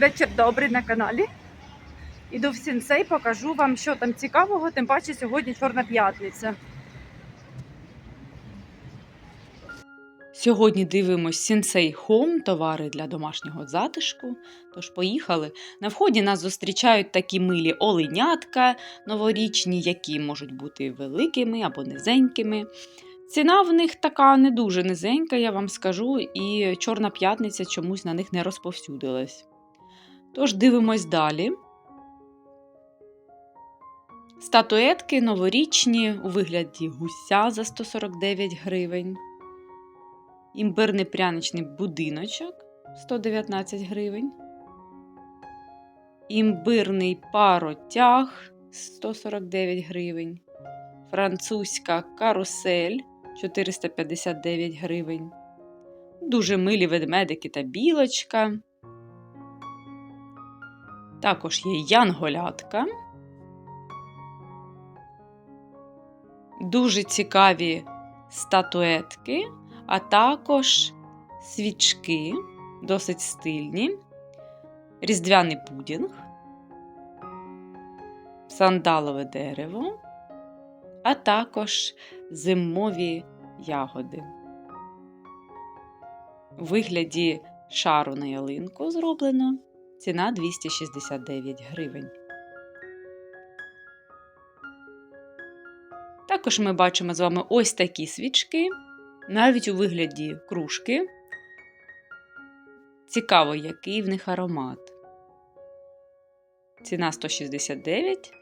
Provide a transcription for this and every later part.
Вечір добрий на каналі. Іду в сінсей, покажу вам, що там цікавого, тим паче сьогодні Чорна п'ятниця. Сьогодні дивимось Сінсей Home, товари для домашнього затишку. Тож поїхали. На вході нас зустрічають такі милі оленятка новорічні, які можуть бути великими або низенькими. Ціна в них така не дуже низенька, я вам скажу, і Чорна п'ятниця чомусь на них не розповсюдилась. Тож дивимось далі. Статуетки новорічні у вигляді гуся за 149 гривень. Імбирний пряничний будиночок 119 гривень. Імбирний паротяг 149 гривень. Французька карусель 459 гривень. Дуже милі ведмедики та білочка. Також є янголятка. Дуже цікаві статуетки, а також свічки, досить стильні, різдвяний пудінг, сандалове дерево, а також зимові ягоди. У вигляді шару на ялинку зроблено. Ціна 269 гривень. Також ми бачимо з вами ось такі свічки, навіть у вигляді кружки. Цікаво, який в них аромат. Ціна 169.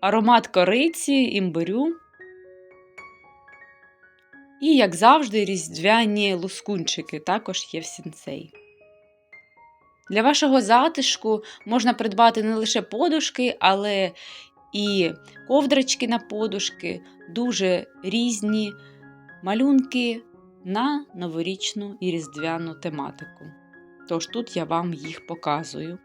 Аромат кориці, імбирю. І, як завжди, різдвяні лускунчики також є в сінцей. Для вашого затишку можна придбати не лише подушки, але і ковдрочки на подушки, дуже різні малюнки на новорічну і різдвяну тематику. Тож тут я вам їх показую.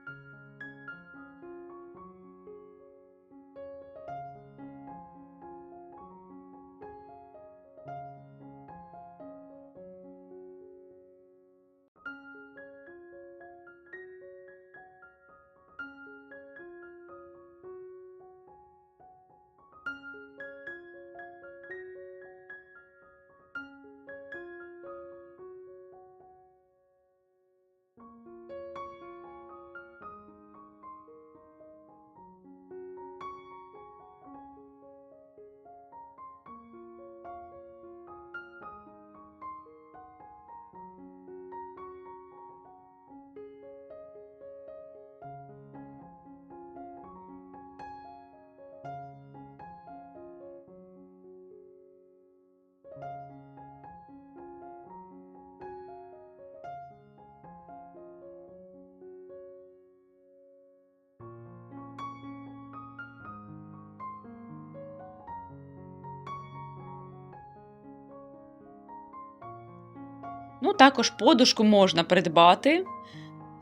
Ну, також подушку можна придбати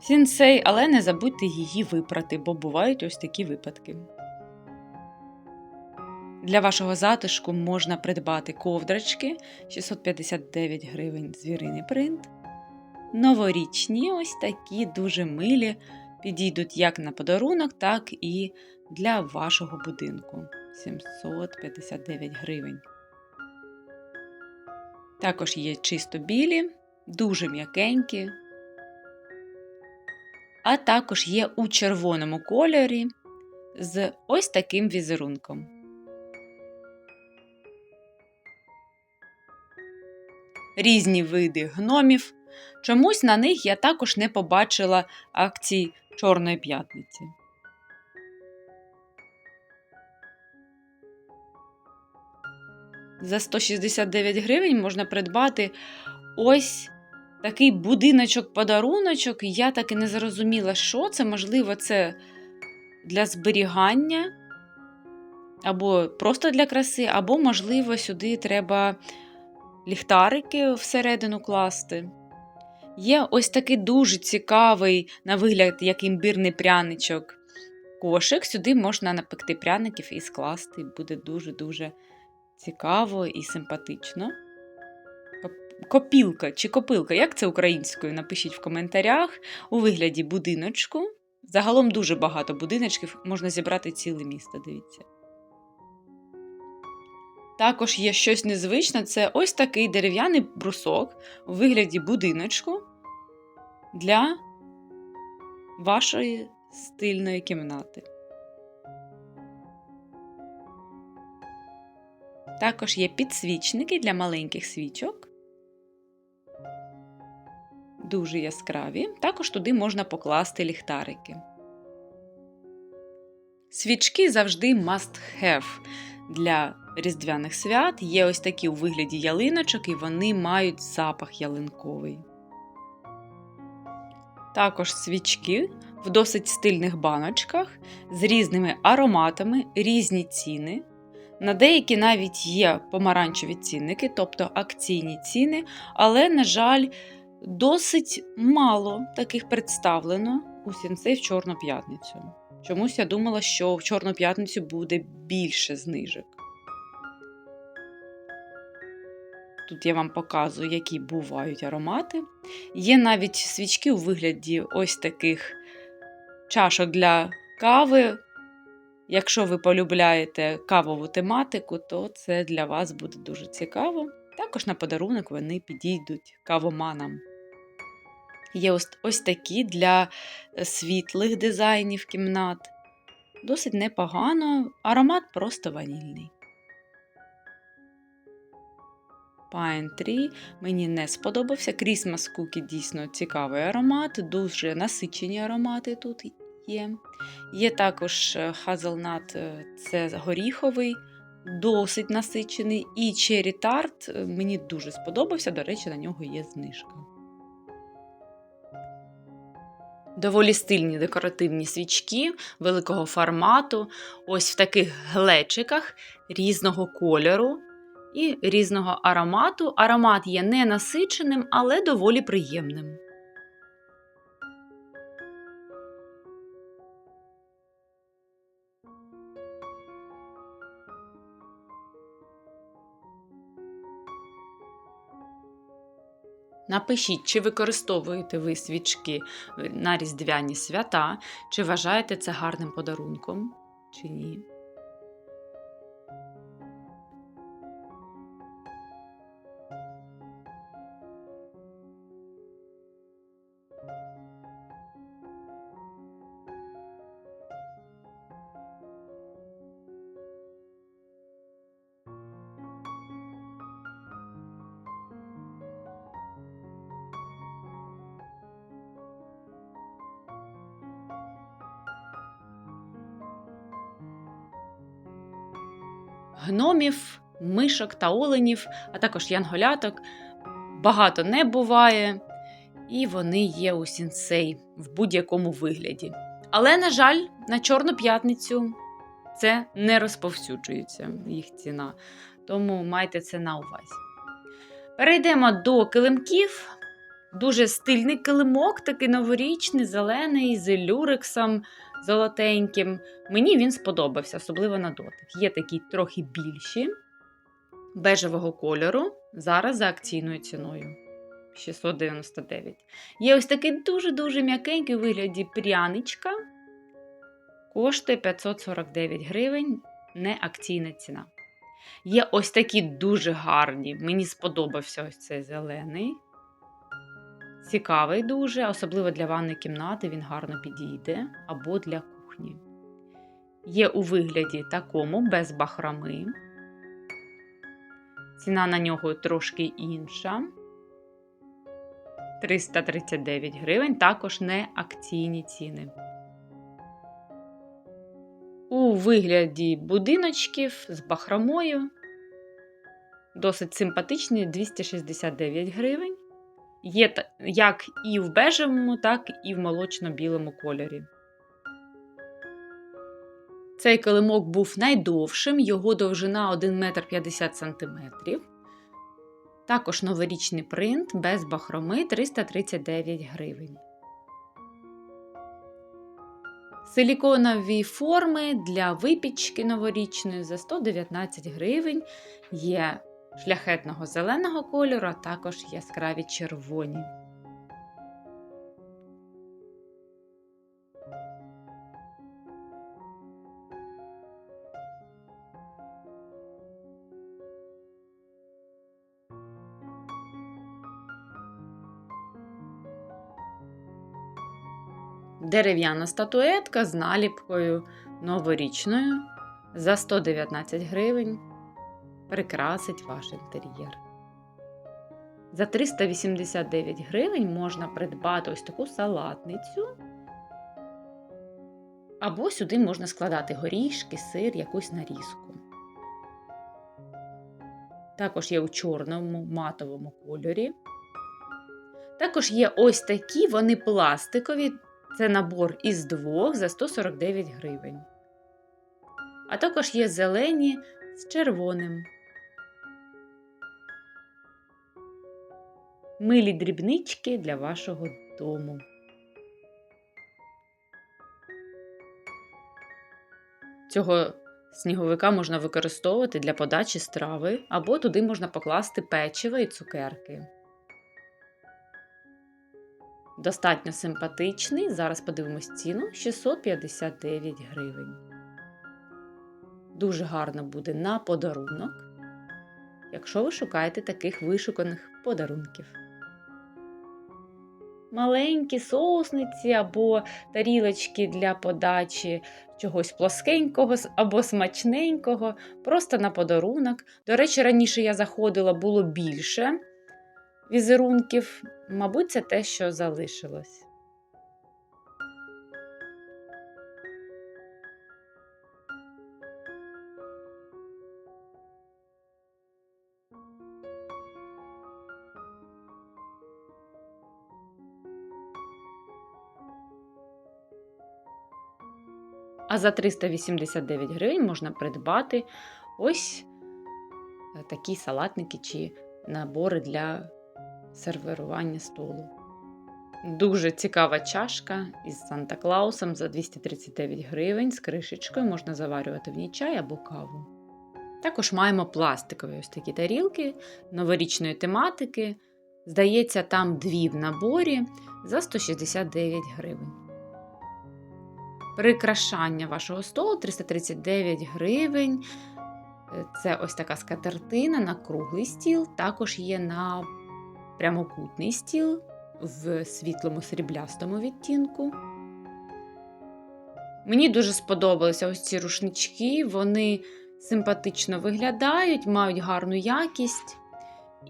сінсей, але не забудьте її випрати, бо бувають ось такі випадки. Для вашого затишку можна придбати ковдрочки 659 гривень звіриний принт. Новорічні, ось такі дуже милі, підійдуть як на подарунок, так і для вашого будинку 759 гривень. Також є чисто білі, дуже м'якенькі, а також є у червоному кольорі з ось таким візерунком. Різні види гномів. Чомусь на них я також не побачила акцій Чорної п'ятниці. За 169 гривень можна придбати ось такий будиночок-подаруночок. Я так і не зрозуміла, що це. Можливо, це для зберігання, або просто для краси, або, можливо, сюди треба ліхтарики всередину класти. Є ось такий дуже цікавий, на вигляд, як імбирний пряничок. Кошик, сюди можна напекти пряників і скласти. Буде дуже-дуже цікаво і симпатично. Коп- Копілка чи копилка, як це українською? Напишіть в коментарях у вигляді будиночку Загалом дуже багато будиночків, можна зібрати ціле місто, дивіться. Також є щось незвичне це ось такий дерев'яний брусок у вигляді будиночку для вашої стильної кімнати. Також є підсвічники для маленьких свічок. Дуже яскраві. Також туди можна покласти ліхтарики. Свічки завжди must have для різдвяних свят. Є ось такі у вигляді ялиночок, і вони мають запах ялинковий. Також свічки в досить стильних баночках з різними ароматами, різні ціни. На деякі навіть є помаранчеві цінники, тобто акційні ціни, але, на жаль, досить мало таких представлено у сінцей в Чорну п'ятницю. Чомусь я думала, що в Чорну п'ятницю буде більше знижок. Тут я вам показую, які бувають аромати. Є навіть свічки у вигляді ось таких чашок для кави. Якщо ви полюбляєте кавову тематику, то це для вас буде дуже цікаво. Також на подарунок вони підійдуть кавоманам. Є ось, ось такі для світлих дизайнів кімнат. Досить непогано, аромат просто ванільний. Pine Tree мені не сподобався. Christmas Cookie дійсно цікавий аромат, дуже насичені аромати тут є. Є також Hazelnut, це горіховий, досить насичений. І Cherry Tart мені дуже сподобався, до речі, на нього є знижка. Доволі стильні декоративні свічки великого формату, ось в таких глечиках різного кольору і різного аромату. Аромат є не насиченим, але доволі приємним. Напишіть, чи використовуєте ви свічки на різдвяні свята, чи вважаєте це гарним подарунком, чи ні. Гномів, мишок та оленів, а також янголяток багато не буває, і вони є у сінсей в будь-якому вигляді. Але, на жаль, на Чорну п'ятницю це не розповсюджується їх ціна. Тому майте це на увазі. Перейдемо до килимків. Дуже стильний килимок, такий новорічний, зелений, з люрексом золотеньким. Мені він сподобався, особливо на дотик. Є такі трохи більші, бежевого кольору, зараз за акційною ціною. 699. Є ось такий дуже-дуже м'якенький у вигляді пряничка. Коштує 549 гривень, не акційна ціна. Є ось такі дуже гарні. Мені сподобався ось цей зелений. Цікавий дуже, особливо для ванної кімнати він гарно підійде або для кухні. Є у вигляді такому без бахрами. Ціна на нього трошки інша. 339 гривень, також не акційні ціни. У вигляді будиночків з бахромою. Досить симпатичний 269 гривень. Є як і в бежевому, так і в молочно-білому кольорі. Цей килимок був найдовшим, його довжина 1 метр 50 см. Також новорічний принт без бахроми 339 гривень. Силіконові форми для випічки новорічної за 119 гривень є шляхетного зеленого кольору, а також яскраві червоні. Дерев'яна статуетка з наліпкою новорічною за 119 гривень прикрасить ваш інтер'єр. За 389 гривень можна придбати ось таку салатницю. Або сюди можна складати горішки, сир, якусь нарізку. Також є у чорному матовому кольорі. Також є ось такі, вони пластикові. Це набор із двох за 149 гривень. А також є зелені з червоним. Милі дрібнички для вашого дому. Цього сніговика можна використовувати для подачі страви, або туди можна покласти печиво і цукерки. Достатньо симпатичний. Зараз подивимось ціну 659 гривень. Дуже гарно буде на подарунок, якщо ви шукаєте таких вишуканих подарунків. Маленькі соусниці або тарілочки для подачі чогось плоскенького або смачненького, просто на подарунок. До речі, раніше я заходила, було більше візерунків. Мабуть, це те, що залишилось. А за 389 гривень можна придбати ось е, такі салатники чи набори для сервірування столу. Дуже цікава чашка із Санта Клаусом за 239 гривень з кришечкою можна заварювати в ній чай або каву. Також маємо пластикові ось такі тарілки новорічної тематики. Здається, там дві в наборі за 169 гривень. Прикрашання вашого столу 339 гривень. Це ось така скатертина на круглий стіл, також є на прямокутний стіл в світлому сріблястому відтінку. Мені дуже сподобалися ось ці рушнички, вони симпатично виглядають, мають гарну якість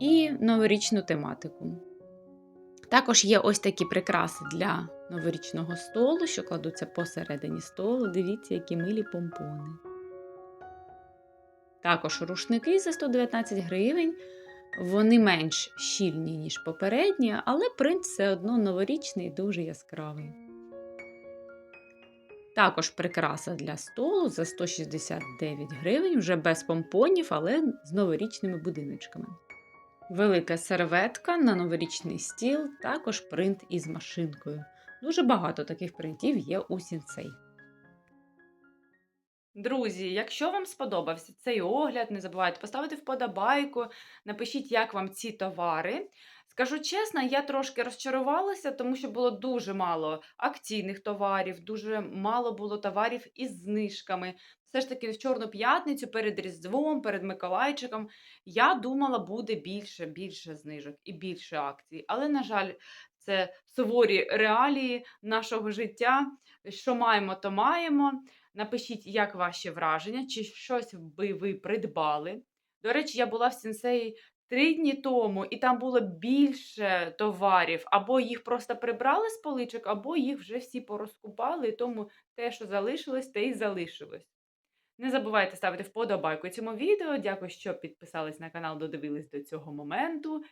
і новорічну тематику. Також є ось такі прикраси для новорічного столу, що кладуться посередині столу. Дивіться, які милі помпони. Також рушники за 119 гривень. Вони менш щільні, ніж попередні, але принт все одно новорічний і дуже яскравий. Також прикраса для столу за 169 гривень, вже без помпонів, але з новорічними будиночками. Велика серветка на новорічний стіл, також принт із машинкою. Дуже багато таких принтів є у сінцей. Друзі, якщо вам сподобався цей огляд, не забувайте поставити вподобайку, напишіть, як вам ці товари. Скажу чесно, я трошки розчарувалася, тому що було дуже мало акційних товарів, дуже мало було товарів із знижками. Все ж таки, в Чорну п'ятницю перед Різдвом, перед Миколайчиком, я думала, буде більше, більше знижок і більше акцій. Але, на жаль, це суворі реалії нашого життя. Що маємо, то маємо. Напишіть, як ваші враження, чи щось би ви придбали. До речі, я була в сенсеї три дні тому, і там було більше товарів, або їх просто прибрали з поличок, або їх вже всі порозкупали, і тому те, що залишилось, те й залишилось. Не забувайте ставити вподобайку цьому відео. Дякую, що підписались на канал, додивились до цього моменту.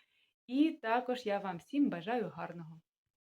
І також я вам всім бажаю гарного.